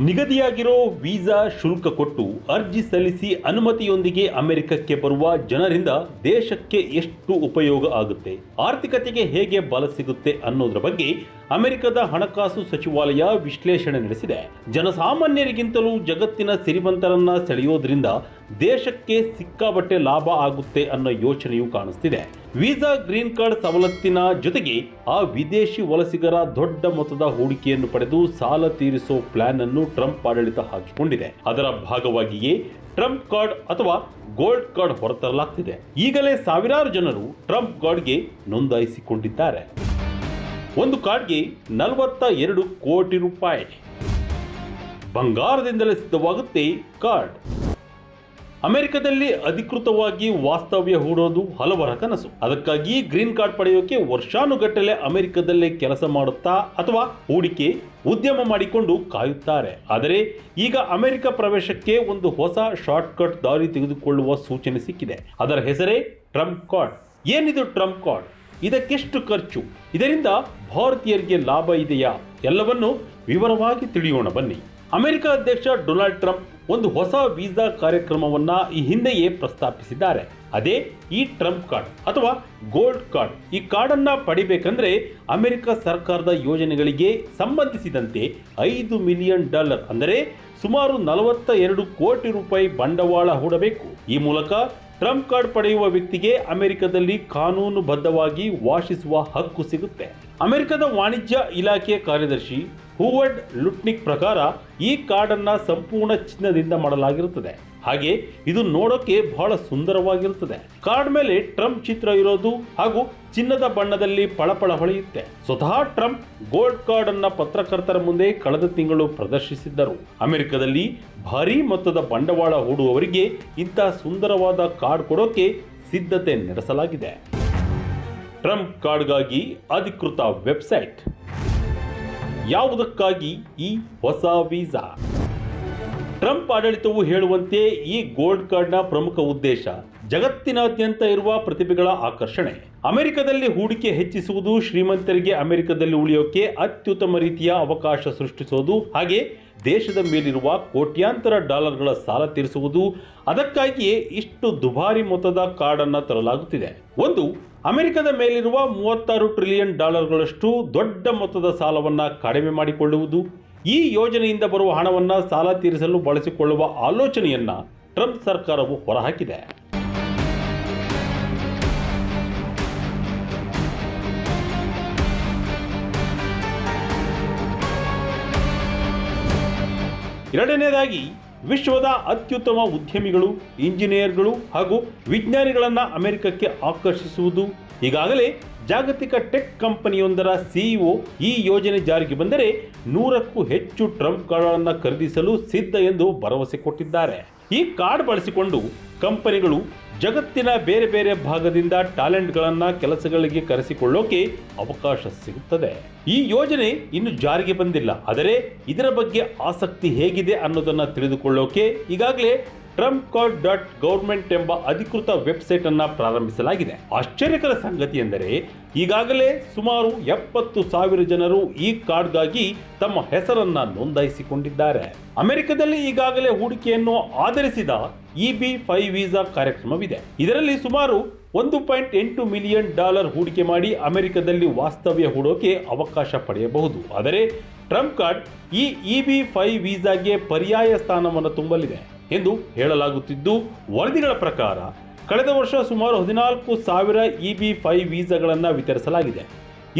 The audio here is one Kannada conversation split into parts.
ನಿಗದಿಯಾಗಿರೋ ವೀಸಾ ಶುಲ್ಕ ಕೊಟ್ಟು ಅರ್ಜಿ ಸಲ್ಲಿಸಿ ಅನುಮತಿಯೊಂದಿಗೆ ಅಮೆರಿಕಕ್ಕೆ ಬರುವ ಜನರಿಂದ ದೇಶಕ್ಕೆ ಎಷ್ಟು ಉಪಯೋಗ ಆಗುತ್ತೆ? ಆರ್ಥಿಕತೆಗೆ ಹೇಗೆ ಬಲ ಸಿಗುತ್ತೆ ಅನ್ನೋದ್ರ ಬಗ್ಗೆ ಅಮೆರಿಕದ ಹಣಕಾಸು ಸಚಿವಾಲಯ ವಿಶ್ಲೇಷಣೆ ನಡೆಸಿದೆ. ಜನಸಾಮಾನ್ಯರಿಗಿಂತಲೂ ಜಗತ್ತಿನ ಸಿರಿವಂತರನ್ನ ಸೆಳೆಯೋದ್ರಿಂದ ದೇಶಕ್ಕೆ ಸಿಕ್ಕಾಬಟ್ಟೆ ಲಾಭ ಆಗುತ್ತೆ ಅನ್ನೋ ಯೋಚನೆಯೂ ಕಾಣಿಸ್ತಿದೆ. ವೀಸಾ ಗ್ರೀನ್ ಕಾರ್ಡ್ ಸವಲತ್ತಿನ ಜೊತೆಗೆ ಆ ವಿದೇಶಿ ವಲಸಿಗರ ದೊಡ್ಡ ಮೊತ್ತದ ಹೂಡಿಕೆಯನ್ನು ಪಡೆದು ಸಾಲ ತೀರಿಸೋ ಪ್ಲಾನ್ ಅನ್ನು ಟ್ರಂಪ್ ಆಡಳಿತ ಹಾಕಿಕೊಂಡಿದೆ. ಅದರ ಭಾಗವಾಗಿಯೇ ಟ್ರಂಪ್ ಕಾರ್ಡ್ ಅಥವಾ ಗೋಲ್ಡ್ ಕಾರ್ಡ್ ಹೊರತರಲಾಗ್ತಿದೆ. ಈಗಲೇ ಸಾವಿರಾರು ಜನರು ಟ್ರಂಪ್ ಕಾರ್ಡ್ಗೆ ನೋಂದಾಯಿಸಿಕೊಂಡಿದ್ದಾರೆ. ಒಂದು ಕಾರ್ಡ್ಗೆ ನಲವತ್ತ ಎರಡು ಕೋಟಿ ರೂಪಾಯಿ. ಬಂಗಾರದಿಂದಲೇ ಸಿದ್ಧವಾಗುತ್ತೆ ಕಾರ್ಡ್. ಅಮೆರಿಕದಲ್ಲಿ ಅಧಿಕೃತವಾಗಿ ವಾಸ್ತವ್ಯ ಹೂಡೋದು ಹಲವರ ಕನಸು. ಅದಕ್ಕಾಗಿ ಗ್ರೀನ್ ಕಾರ್ಡ್ ಪಡೆಯೋಕೆ ವರ್ಷಾನುಗಟ್ಟಲೆ ಅಮೆರಿಕದಲ್ಲೇ ಕೆಲಸ ಮಾಡುತ್ತಾ ಅಥವಾ ಹೂಡಿಕೆ, ಉದ್ಯಮ ಮಾಡಿಕೊಂಡು ಕಾಯುತ್ತಾರೆ. ಆದರೆ ಈಗ ಅಮೆರಿಕ ಪ್ರವೇಶಕ್ಕೆ ಒಂದು ಹೊಸ ಶಾರ್ಟ್ಕಟ್ ದಾರಿ ತೆಗೆದುಕೊಳ್ಳುವ ಸೂಚನೆ ಸಿಕ್ಕಿದೆ. ಅದರ ಹೆಸರೇ ಟ್ರಂಪ್ ಕಾರ್ಡ್. ಏನಿದು ಟ್ರಂಪ್ ಕಾರ್ಡ್? ಇದಕ್ಕೆಷ್ಟು ಖರ್ಚು? ಇದರಿಂದ ಭಾರತೀಯರಿಗೆ ಲಾಭ ಇದೆಯಾ? ಎಲ್ಲವನ್ನು ವಿವರವಾಗಿ ತಿಳಿಯೋಣ ಬನ್ನಿ. ಅಮೆರಿಕ ಅಧ್ಯಕ್ಷ ಡೊನಾಲ್ಡ್ ಟ್ರಂಪ್ ಒಂದು ಹೊಸ ವೀಸಾ ಕಾರ್ಯಕ್ರಮವನ್ನ ಈ ಹಿಂದೆಯೇ ಪ್ರಸ್ತಾಪಿಸಿದ್ದಾರೆ. ಅದೇ ಈ ಟ್ರಂಪ್ ಕಾರ್ಡ್ ಅಥವಾ ಗೋಲ್ಡ್ ಕಾರ್ಡ್. ಈ ಕಾರ್ಡನ್ನ ಪಡಿಬೇಕಂದ್ರೆ ಅಮೆರಿಕ ಸರ್ಕಾರದ ಯೋಜನೆಗಳಿಗೆ ಸಂಬಂಧಿಸಿದಂತೆ ಐದು ಮಿಲಿಯನ್ ಡಾಲರ್, ಅಂದರೆ ಸುಮಾರು ನಲವತ್ತ ಎರಡು ಕೋಟಿ ರೂಪಾಯಿ ಬಂಡವಾಳ ಹೂಡಬೇಕು. ಈ ಮೂಲಕ ಟ್ರಂಪ್ ಕಾರ್ಡ್ ಪಡೆಯುವ ವ್ಯಕ್ತಿಗೆ ಅಮೆರಿಕದಲ್ಲಿ ಕಾನೂನುಬದ್ಧವಾಗಿ ವಾಸಿಸುವ ಹಕ್ಕು ಸಿಗುತ್ತೆ. ಅಮೆರಿಕದ ವಾಣಿಜ್ಯ ಇಲಾಖೆಯ ಕಾರ್ಯದರ್ಶಿ ಹೂವರ್ಡ್ ಲುಟ್ನಿಕ್ ಪ್ರಕಾರ ಈ ಕಾರ್ಡನ್ನ ಸಂಪೂರ್ಣ ಚಿನ್ನದಿಂದ ಮಾಡಲಾಗಿರುತ್ತದೆ. ಹಾಗೆ ಇದು ನೋಡೋಕೆ ಬಹಳ ಸುಂದರವಾಗಿರುತ್ತದೆ. ಕಾರ್ಡ್ ಮೇಲೆ ಟ್ರಂಪ್ ಚಿತ್ರ ಇರೋದು ಹಾಗೂ ಚಿನ್ನದ ಬಣ್ಣದಲ್ಲಿ ಪಳಪಳ ಹೊಳೆಯುತ್ತೆ. ಸ್ವತಃ ಟ್ರಂಪ್ ಗೋಲ್ಡ್ ಕಾರ್ಡ್ ಅನ್ನ ಪತ್ರಕರ್ತರ ಮುಂದೆ ಕಳೆದ ತಿಂಗಳು ಪ್ರದರ್ಶಿಸಿದ್ದರು. ಅಮೆರಿಕದಲ್ಲಿ ಭಾರೀ ಮೊತ್ತದ ಬಂಡವಾಳ ಹೂಡುವವರಿಗೆ ಇಂಥ ಸುಂದರವಾದ ಕಾರ್ಡ್ ಕೊಡೋಕೆ ಸಿದ್ಧತೆ ನಡೆಸಲಾಗಿದೆ. ಟ್ರಂಪ್ ಕಾರ್ಡ್ಗಾಗಿ ಅಧಿಕೃತ ವೆಬ್ಸೈಟ್. ಯಾವುದಕ್ಕಾಗಿ ಈ ಹೊಸ ವೀಸಾ? ಟ್ರಂಪ್ ಆಡಳಿತವು ಹೇಳುವಂತೆ ಈ ಗೋಲ್ಡ್ ಕಾರ್ಡ್ನ ಪ್ರಮುಖ ಉದ್ದೇಶ ಜಗತ್ತಿನಾದ್ಯಂತ ಇರುವ ಪ್ರತಿಭೆಗಳ ಆಕರ್ಷಣೆ. ಅಮೆರಿಕದಲ್ಲಿ ಹೂಡಿಕೆ ಹೆಚ್ಚಿಸುವುದು ಶ್ರೀಮಂತರಿಗೆ ಅಮೆರಿಕದಲ್ಲಿ ಉಳಿಯೋಕೆ ಅತ್ಯುತ್ತಮ ರೀತಿಯ ಅವಕಾಶ ಸೃಷ್ಟಿಸುವುದು ಹಾಗೆ ದೇಶದ ಮೇಲಿರುವ ಕೋಟ್ಯಾಂತರ ಡಾಲರ್ಗಳ ಸಾಲ ತೀರಿಸುವುದು ಅದಕ್ಕಾಗಿಯೇ ಇಷ್ಟು ದುಬಾರಿ ಮೊತ್ತದ ಕಾರ್ಡನ್ನು ತರಲಾಗುತ್ತಿದೆ. ಒಂದು, ಅಮೆರಿಕದ ಮೇಲಿರುವ ಮೂವತ್ತಾರು ಟ್ರಿಲಿಯನ್ ಡಾಲರ್ಗಳಷ್ಟು ದೊಡ್ಡ ಮೊತ್ತದ ಸಾಲವನ್ನ ಕಡಿಮೆ ಮಾಡಿಕೊಳ್ಳುವುದು. ಈ ಯೋಜನೆಯಿಂದ ಬರುವ ಹಣವನ್ನು ಸಾಲ ತೀರಿಸಲು ಬಳಸಿಕೊಳ್ಳುವ ಆಲೋಚನೆಯನ್ನ ಟ್ರಂಪ್ ಸರ್ಕಾರವು ಹೊರಹಾಕಿದೆ. ಎರಡನೇದಾಗಿ, ವಿಶ್ವದ ಅತ್ಯುತ್ತಮ ಉದ್ಯಮಿಗಳು, ಇಂಜಿನಿಯರ್ಗಳು ಹಾಗೂ ವಿಜ್ಞಾನಿಗಳನ್ನು ಅಮೆರಿಕಕ್ಕೆ ಆಕರ್ಷಿಸುವುದು. ಈಗಾಗಲೇ ಜಾಗತಿಕ ಟೆಕ್ ಕಂಪನಿಯೊಂದರ ಸಿಇಒ ಈ ಯೋಜನೆ ಜಾರಿಗೆ ಬಂದರೆ ನೂರಕ್ಕೂ ಹೆಚ್ಚು ಟ್ರಂಪ್ ಕಾರ್ಡ್ಗಳನ್ನು ಖರೀದಿಸಲು ಸಿದ್ಧ ಎಂದು ಭರವಸೆ ಕೊಟ್ಟಿದ್ದಾರೆ. ಈ ಕಾರ್ಡ್ ಬಳಸಿಕೊಂಡು ಕಂಪನಿಗಳು ಜಗತ್ತಿನ ಬೇರೆ ಬೇರೆ ಭಾಗದಿಂದ ಟ್ಯಾಲೆಂಟ್ಗಳನ್ನು ಕೆಲಸಗಳಿಗೆ ಕರೆಸಿಕೊಳ್ಳೋಕೆ ಅವಕಾಶ ಸಿಗುತ್ತದೆ. ಈ ಯೋಜನೆ ಇನ್ನು ಜಾರಿಗೆ ಬಂದಿಲ್ಲ, ಆದರೆ ಇದರ ಬಗ್ಗೆ ಆಸಕ್ತಿ ಹೇಗಿದೆ ಅನ್ನೋದನ್ನ ತಿಳಿದುಕೊಳ್ಳೋಕೆ ಈಗಾಗಲೇ ಟ್ರಂಪ್ ಕಾರ್ಡ್ ಡಾಟ್ ಗೌರ್ಮೆಂಟ್ ಎಂಬ ಅಧಿಕೃತ ವೆಬ್ಸೈಟ್ ಅನ್ನ ಪ್ರಾರಂಭಿಸಲಾಗಿದೆ. ಆಶ್ಚರ್ಯಕರ ಸಂಗತಿ ಎಂದರೆ, ಈಗಾಗಲೇ ಸುಮಾರು ಎಪ್ಪತ್ತು ಸಾವಿರ ಜನರು ಈ ಕಾರ್ಡ್ಗಾಗಿ ತಮ್ಮ ಹೆಸರನ್ನ ನೋಂದಾಯಿಸಿಕೊಂಡಿದ್ದಾರೆ. ಅಮೆರಿಕದಲ್ಲಿ ಈಗಾಗಲೇ ಹೂಡಿಕೆಯನ್ನು ಆಧರಿಸಿದ ಇ ಬಿ ಫೈವ್ ವೀಸಾ ಕಾರ್ಯಕ್ರಮವಿದೆ. ಇದರಲ್ಲಿ ಸುಮಾರು ಒಂದು ಪಾಯಿಂಟ್ ಎಂಟು ಮಿಲಿಯನ್ ಡಾಲರ್ ಹೂಡಿಕೆ ಮಾಡಿ ಅಮೆರಿಕದಲ್ಲಿ ವಾಸ್ತವ್ಯ ಹೂಡೋಕೆ ಅವಕಾಶ ಪಡೆಯಬಹುದು. ಆದರೆ, ಟ್ರಂಪ್ ಕಾರ್ಡ್ ಈ ಇ ಬಿ ಫೈವ್ ವೀಸಾಗೆ ಪರ್ಯಾಯ ಸ್ಥಾನವನ್ನು ತುಂಬಲಿದೆ. ಎಂದು ಹೇಳಲಾಗುತ್ತಿದ್ದು, ವರದಿಗಳ ಪ್ರಕಾರ ಕಳೆದ ವರ್ಷ ಸುಮಾರು ಹದಿನಾಲ್ಕು ಸಾವಿರ ಇ ಬಿ ಫೈವ್ ವೀಸಾಗಳನ್ನು ವಿತರಿಸಲಾಗಿದೆ.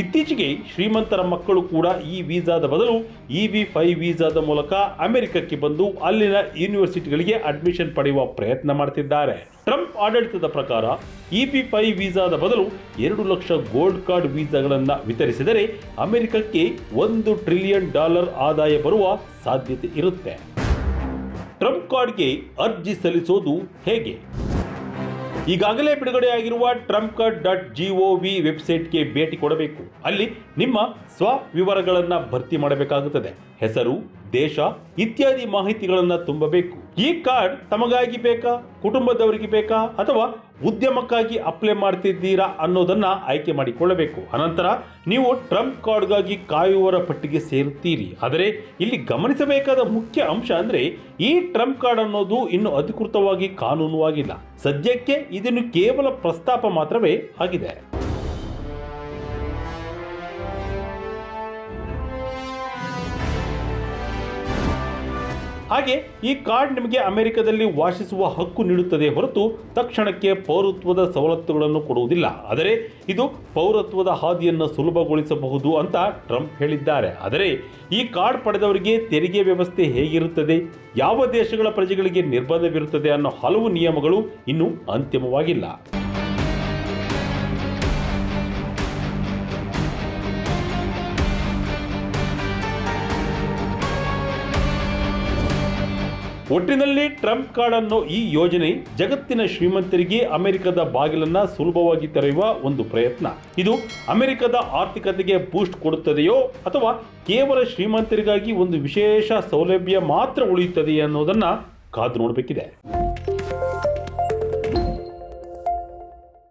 ಇತ್ತೀಚೆಗೆ ಶ್ರೀಮಂತರ ಮಕ್ಕಳು ಕೂಡ ಈ ವೀಸಾದ ಬದಲು ಇ ಬಿ ಫೈವ್ ವೀಸಾದ ಮೂಲಕ ಅಮೆರಿಕಕ್ಕೆ ಬಂದು ಅಲ್ಲಿನ ಯೂನಿವರ್ಸಿಟಿಗಳಿಗೆ ಅಡ್ಮಿಷನ್ ಪಡೆಯುವ ಪ್ರಯತ್ನ ಮಾಡ್ತಿದ್ದಾರೆ. ಟ್ರಂಪ್ ಆಡಳಿತದ ಪ್ರಕಾರ ಇ ಬಿ ಫೈವ್ ವೀಸಾದ ಬದಲು ಎರಡು ಲಕ್ಷ ಗೋಲ್ಡ್ ಕಾರ್ಡ್ ವೀಸಾಗಳನ್ನು ವಿತರಿಸಿದರೆ ಅಮೆರಿಕಕ್ಕೆ ಒಂದು ಟ್ರಿಲಿಯನ್ ಡಾಲರ್ ಆದಾಯ ಬರುವ ಸಾಧ್ಯತೆ ಇರುತ್ತೆ. ಕಾರ್ಡ್ಗೆ ಅರ್ಜಿ ಸಲ್ಲಿಸೋದು ಹೇಗೆ? ಈಗಾಗಲೇ ಬಿಡುಗಡೆಯಾಗಿರುವ ಟ್ರಂಪ್ ಕಾರ್ಡ್ ಡಾಟ್ ವಿ ವೆಬ್ಸೈಟ್ಗೆ ಭೇಟಿ ಕೊಡಬೇಕು. ಅಲ್ಲಿ ನಿಮ್ಮ ಸ್ವ ವಿವರಗಳನ್ನು ಭರ್ತಿ ಮಾಡಬೇಕಾಗುತ್ತದೆ. ಹೆಸರು ದೇಶ ಇತ್ಯಾದಿ ಮಾಹಿತಿಗಳನ್ನು ತುಂಬಬೇಕು. ಈ ಕಾರ್ಡ್ ತಮಗಾಗಿ ಬೇಕಾ? ಕುಟುಂಬದವರಿಗೆ ಬೇಕಾ? ಅಥವಾ ಉದ್ಯಮಕ್ಕಾಗಿ ಅಪ್ಲೈ ಮಾಡ್ತಿದ್ದೀರಾ ಅನ್ನೋದನ್ನ ಆಯ್ಕೆ ಮಾಡಿಕೊಳ್ಳಬೇಕು. ಅನಂತರ ನೀವು ಟ್ರಂಪ್ ಕಾರ್ಡ್ಗಾಗಿ ಕಾಯುವವರ ಪಟ್ಟಿಗೆ ಸೇರುತ್ತೀರಿ. ಆದರೆ ಇಲ್ಲಿ ಗಮನಿಸಬೇಕಾದ ಮುಖ್ಯ ಅಂಶ ಅಂದ್ರೆ ಈ ಟ್ರಂಪ್ ಕಾರ್ಡ್ ಅನ್ನೋದು ಇನ್ನು ಅಧಿಕೃತವಾಗಿ ಕಾನೂನುವಾಗಿಲ್ಲ. ಸದ್ಯಕ್ಕೆ ಇದನ್ನು ಕೇವಲ ಪ್ರಸ್ತಾಪ ಮಾತ್ರವೇ ಆಗಿದೆ. ಹಾಗೆ ಈ ಕಾರ್ಡ್ ನಿಮಗೆ ಅಮೆರಿಕದಲ್ಲಿ ವಾಸಿಸುವ ಹಕ್ಕು ನೀಡುತ್ತದೆ ಹೊರತು ತಕ್ಷಣಕ್ಕೆ ಪೌರತ್ವದ ಸವಲತ್ತುಗಳನ್ನು ಕೊಡುವುದಿಲ್ಲ. ಆದರೆ ಇದು ಪೌರತ್ವದ ಹಾದಿಯನ್ನು ಸುಲಭಗೊಳಿಸಬಹುದು ಅಂತ ಟ್ರಂಪ್ ಹೇಳಿದ್ದಾರೆ. ಆದರೆ ಈ ಕಾರ್ಡ್ ಪಡೆದವರಿಗೆ ತೆರಿಗೆ ವ್ಯವಸ್ಥೆ ಹೇಗಿರುತ್ತದೆ? ಯಾವ ದೇಶಗಳ ಪ್ರಜೆಗಳಿಗೆ ನಿರ್ಬಂಧವಿರುತ್ತದೆ ಅನ್ನೋ ಹಲವು ನಿಯಮಗಳು ಇನ್ನೂ ಅಂತಿಮವಾಗಿಲ್ಲ. ಒಟ್ಟಿನಲ್ಲಿ ಟ್ರಂಪ್ ಕಾರ್ಡ್ ಅನ್ನೋ ಈ ಯೋಜನೆ ಜಗತ್ತಿನ ಶ್ರೀಮಂತರಿಗೆ ಅಮೆರಿಕದ ಬಾಗಿಲನ್ನ ಸುಲಭವಾಗಿ ತೆರೆಯುವ ಒಂದು ಪ್ರಯತ್ನ. ಇದು ಅಮೆರಿಕದ ಆರ್ಥಿಕತೆಗೆ ಬೂಸ್ಟ್ ಕೊಡುತ್ತದೆಯೋ ಅಥವಾ ಕೇವಲ ಶ್ರೀಮಂತರಿಗಾಗಿ ಒಂದು ವಿಶೇಷ ಸೌಲಭ್ಯ ಮಾತ್ರ ಉಳಿಯುತ್ತದೆ ಅನ್ನೋದನ್ನ ಕಾದು ನೋಡಬೇಕಿದೆ.